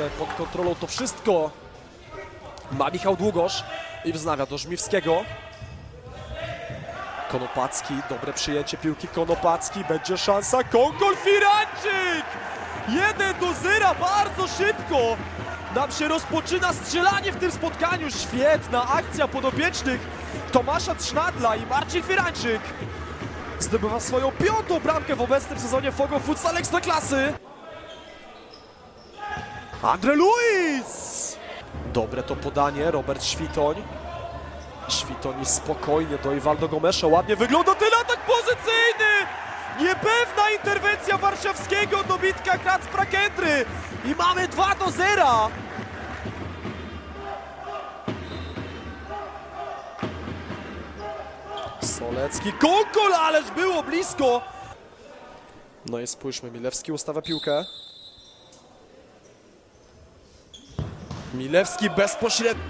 ale pod kontrolą to wszystko ma Michał Długosz i wznawia do Żmiwskiego. Konopacki, dobre przyjęcie piłki Konopacki, będzie szansa, Kongol Firańczyk! 1 do 0, bardzo szybko! Nam się rozpoczyna strzelanie w tym spotkaniu, świetna akcja podopiecznych Tomasza Trznadla i Marcin Firańczyk. Zdobywa swoją piątą bramkę w obecnym sezonie Fogo Futsal Ekstraklasy. Andre Luis! Dobre to podanie, Robert Świtoń. Świtoń spokojnie do Iwaldo Gomesza, ładnie wygląda ten atak pozycyjny! Niepewna interwencja warszawskiego dobitka Kacpra Kędry i mamy 2 do 0! Solecki, Konkol, ależ było blisko! No i spójrzmy, Milewski ustawia piłkę. Milewski bezpośrednio.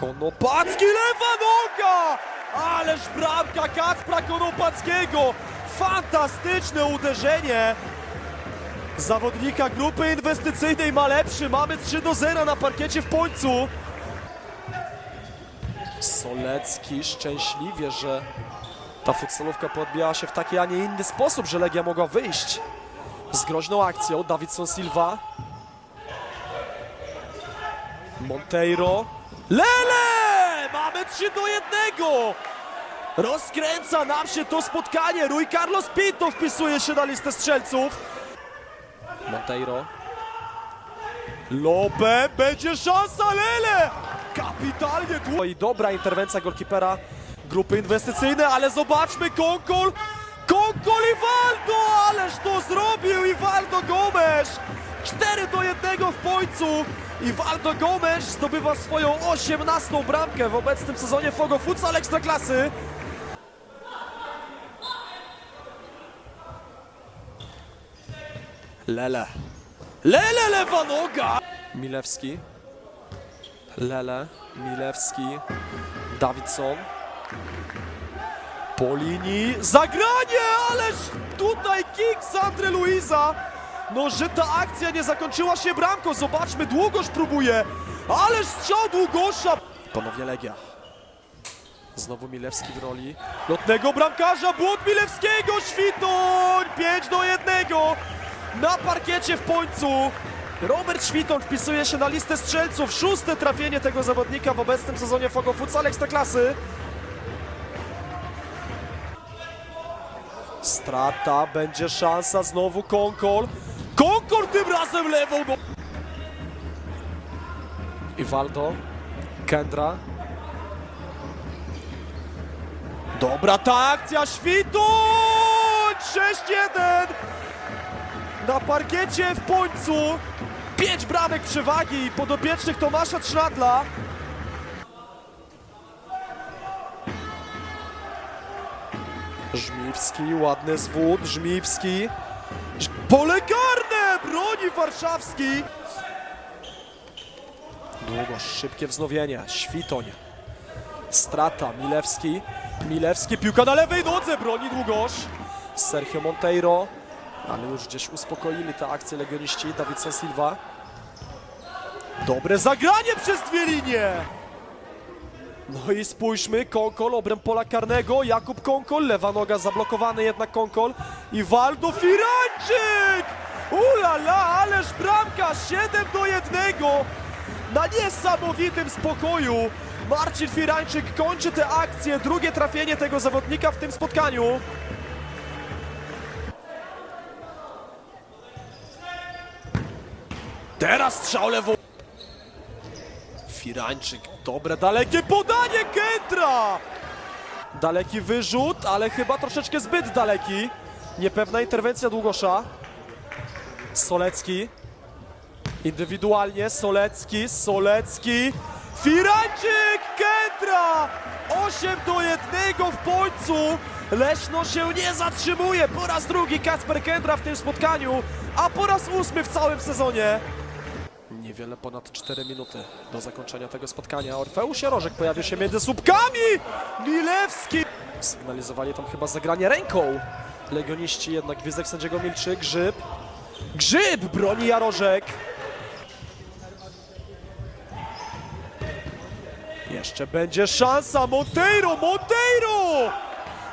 Konopacki, lewa noga! Ależ bramka Kacpra Konopackiego! Fantastyczne uderzenie! Zawodnika grupy inwestycyjnej ma lepszy. Mamy 3 do 0 na parkiecie w końcu. Solecki szczęśliwie, że ta futsalówka podbijała się w taki, a nie inny sposób, że Legia mogła wyjść z groźną akcją. Davidson Silva. Monteiro. Lele! Mamy 3 do 1! Rozkręca nam się to spotkanie. Rui Carlos Pinto wpisuje się na listę strzelców. Monteiro. Lope, będzie szansa, Lele! Kapitalnie tu. I dobra interwencja golkipera grupy inwestycyjnej, ale zobaczmy, Konkol, Konkol i Waldo, ależ to zrobił Iwaldo Gomes! 4 do 1 w końcu. Iwaldo Gomes zdobywa swoją 18 bramkę w obecnym sezonie Fogo Futsal Ekstraklasy. Lele. Lele lewa noga! Milewski. Lele, Milewski, Dawidson. Po linii, zagranie, ależ tutaj kick z Andre Luisa. No, że ta akcja nie zakończyła się bramką, zobaczmy, Długosz próbuje. Ależ strzał Długosza. Ponownie Legia. Znowu Milewski w roli lotnego bramkarza, błąd Milewskiego, Świtoń, 5 do 1 na parkiecie w końcu. Robert Świtoń wpisuje się na listę strzelców, szóste trafienie tego zawodnika w obecnym sezonie Fogo Futsal Ekstraklasy. Strata, będzie szansa, znowu Konkol. Konkol tym razem lewą no. Iwaldo, Kendra. Dobra ta akcja, Śwituń! 6-1! Na parkiecie w końcu. Pięć bramek przewagi podopiecznych Tomasza Trzadla. Żmiwski, ładny zwód, Żmiwski. Pole karne! Broni warszawski. Długo, szybkie wznowienie. Świtoń. Strata, Milewski. Milewski, piłka na lewej nodze, broni Długosz. Sergio Monteiro. Ale już gdzieś uspokoili te akcje legioniści. Dawidson Silva. Dobre zagranie przez dwie linie. No i spójrzmy, Konkol, obręb pola karnego, Jakub Konkol, lewa noga zablokowany jednak Konkol i Waldo Firańczyk! Ulala, ależ bramka 7 do 1 na niesamowitym spokoju. Marcin Firańczyk kończy tę akcję, drugie trafienie tego zawodnika w tym spotkaniu. Teraz strzał lewą. Firańczyk, dobre, dalekie podanie Kętra! Daleki wyrzut, ale chyba troszeczkę zbyt daleki. Niepewna interwencja Długosza. Solecki. Indywidualnie Solecki, Solecki. Firańczyk, Kętra! 8 do 1 w końcu. Leszno się nie zatrzymuje. Po raz drugi Kacper Kędra w tym spotkaniu, a po raz ósmy w całym sezonie. Niewiele ponad 4 minuty do zakończenia tego spotkania. Orfeusz Jarożek pojawił się między słupkami! Milewski! Sygnalizowali tam chyba zagranie ręką. Legioniści jednak gwizdek sędziego milczy, grzyb. Grzyb broni Jarożek. Jeszcze będzie szansa. Monteiro, Monteiro!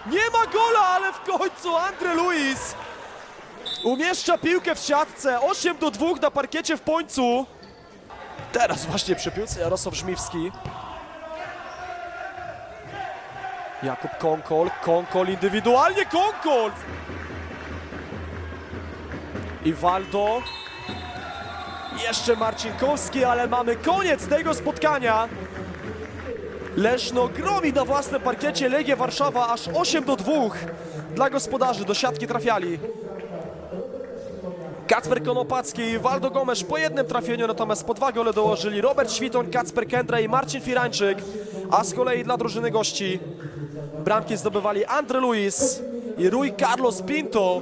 Nie ma gola, ale w końcu Andre Luis umieszcza piłkę w siatce. 8 do 2 na parkiecie w końcu. Teraz właśnie przy piłce Jarosław Żmiwski. Jakub Konkol, Konkol indywidualnie, Konkol! I Waldo. Jeszcze Marcinkowski, ale mamy koniec tego spotkania. Leszno gromi na własnym parkiecie Legię Warszawa aż 8 do 2 dla gospodarzy. Do siatki trafiali. Kacper Konopacki i Waldo Gomesz po jednym trafieniu, natomiast po dwa gole dołożyli Robert Świtoń, Kacper Kendra i Marcin Firańczyk, a z kolei dla drużyny gości bramki zdobywali Andre Luis i Rui Carlos Pinto.